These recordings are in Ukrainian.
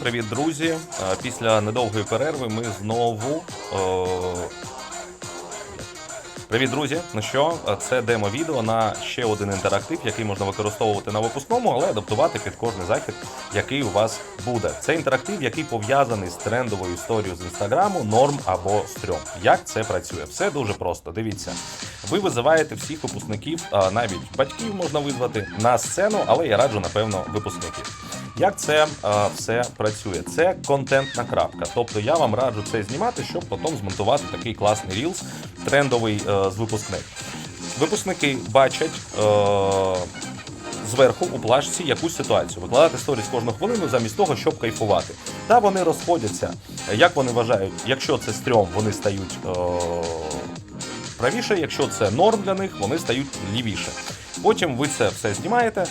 Привіт, друзі! Е, Після недовгої перерви ми знову. Е... Привіт, друзі! Ну що, е, це демо-відео на ще один інтерактив, який можна використовувати на випускному, але адаптувати під кожний захід, який у вас буде. Це інтерактив, який пов'язаний з трендовою історією з інстаграму, норм або стрьом. Як це працює? Все дуже просто. Дивіться. Ви визиваєте всіх випускників, навіть батьків можна визвати на сцену, але я раджу, напевно, випускників. Як це е, все працює? Це контентна крапка. Тобто я вам раджу це знімати, щоб потім змонтувати такий класний рілс, трендовий е, з випускник. Випускники бачать. Е, Зверху у плашці якусь ситуацію, викладати сторіс кожну хвилину замість того, щоб кайфувати. Та вони розходяться. Як вони вважають, якщо це стрьом, вони стають е- правіше, якщо це норм для них, вони стають лівіше. Потім ви це все знімаєте.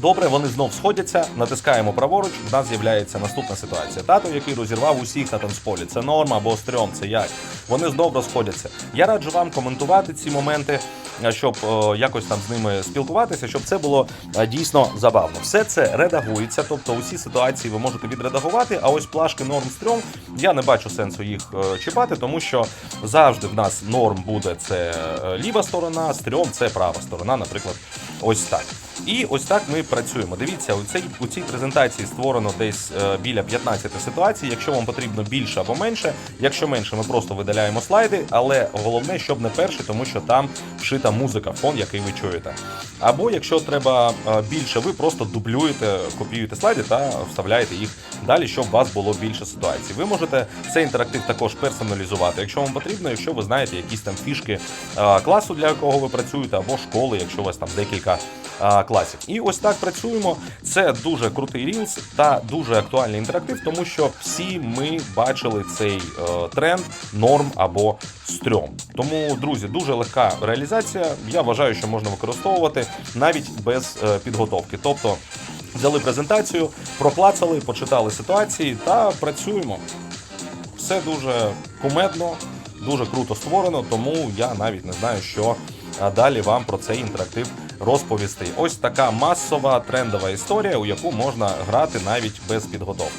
Добре, вони знов сходяться, натискаємо праворуч, в нас з'являється наступна ситуація. Тато, який розірвав усіх на танцполі, це норм або стрьом, це як. Вони знов розходяться. Я раджу вам коментувати ці моменти, е, щоб е, якось там з ними спілкуватися, щоб це було е, дійсно забавно. Все це редагується, тобто усі ситуації ви можете відредагувати. А ось плашки норм стрьом я не бачу сенсу їх чіпати, тому що завжди в нас норм буде це ліва сторона, стрьом це права сторона, наприклад, ось так. І ось так ми працюємо. Дивіться, у цій, у цій презентації створено десь е, біля 15 ситуацій. Якщо вам потрібно більше або менше, якщо менше, ми просто видаляємо слайди, але головне, щоб не перший, тому що там вшита музика, фон, який ви чуєте. Або якщо треба е, більше, ви просто дублюєте, копіюєте слайди та вставляєте їх далі, щоб у вас було більше ситуацій. Ви можете цей інтерактив також персоналізувати, якщо вам потрібно, якщо ви знаєте якісь там фішки е, класу, для якого ви працюєте, або школи, якщо у вас там декілька класів. І ось так працюємо. Це дуже крутий рілс та дуже актуальний інтерактив, тому що всі ми бачили цей е, тренд норм або стрьом. Тому, друзі, дуже легка реалізація. Я вважаю, що можна використовувати навіть без е, підготовки. Тобто взяли презентацію, проклацали, почитали ситуації та працюємо. Все дуже кумедно, дуже круто створено, тому я навіть не знаю, що далі вам про цей інтерактив розповісти. Ось така масова трендова історія, у яку можна грати навіть без підготовки.